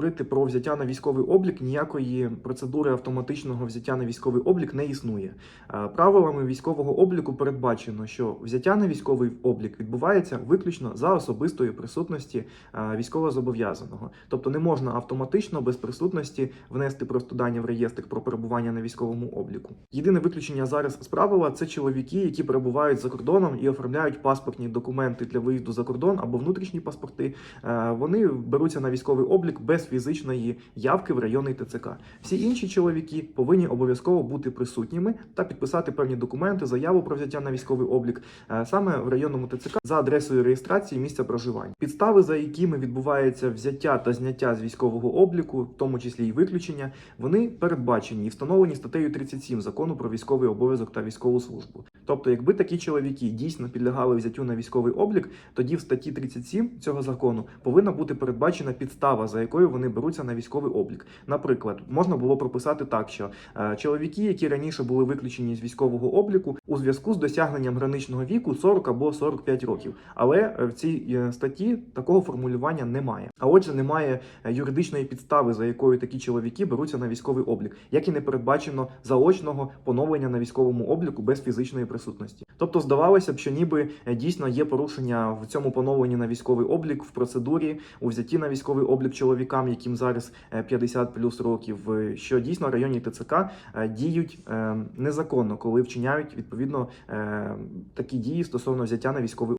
Говорити про взяття на військовий облік ніякої процедури автоматичного взяття на військовий облік не існує. Е, Правилами військового обліку передбачено, що взяття на військовий облік відбувається виключно за особистої присутності е, військовозобов'язаного. Тобто не можна автоматично без присутності внести просто дані в реєстр про перебування на військовому обліку. Єдине виключення зараз з правила це чоловіки, які перебувають за кордоном і оформляють паспортні документи для виїзду за кордон або внутрішні паспорти. Е, Вони беруться на військовий облік без фізичної явки в районний ТЦК. Всі інші чоловіки повинні обов'язково бути присутніми та підписати певні документи, заяву про взяття на військовий облік е, саме в районному ТЦК за адресою реєстрації місця проживання. Підстави, за якими відбувається взяття та зняття з військового обліку, в тому числі і виключення, вони передбачені і встановлені статтею 37 закону про військовий обов'язок та військову службу. Тобто, якби такі чоловіки дійсно підлягали взяттю на військовий облік, тоді в статті 37 цього закону повинна бути передбачена підстава, за якою вони беруться на військовий облік. Наприклад, можна було прописати так, що е, чоловіки, які раніше були виключені з військового обліку, у зв'язку з досягненням граничного віку 40 або 45 років. Але е, в цій е, статті такого формулювання немає. А отже, немає юридичної підстави, за якою такі чоловіки беруться на військовий облік, як і не передбачено заочного поновлення на військовому обліку без фізичної присутності. Тобто, здавалося б, що ніби дійсно є порушення в цьому поновленні на військовий облік в процедурі у взятті на військовий облік чоловікам, яким зараз е, 50 плюс років, е, що дійсно районні ТЦК е, діють е, незаконно, коли вчиняють відповідно е, такі дії стосовно взяття на військовий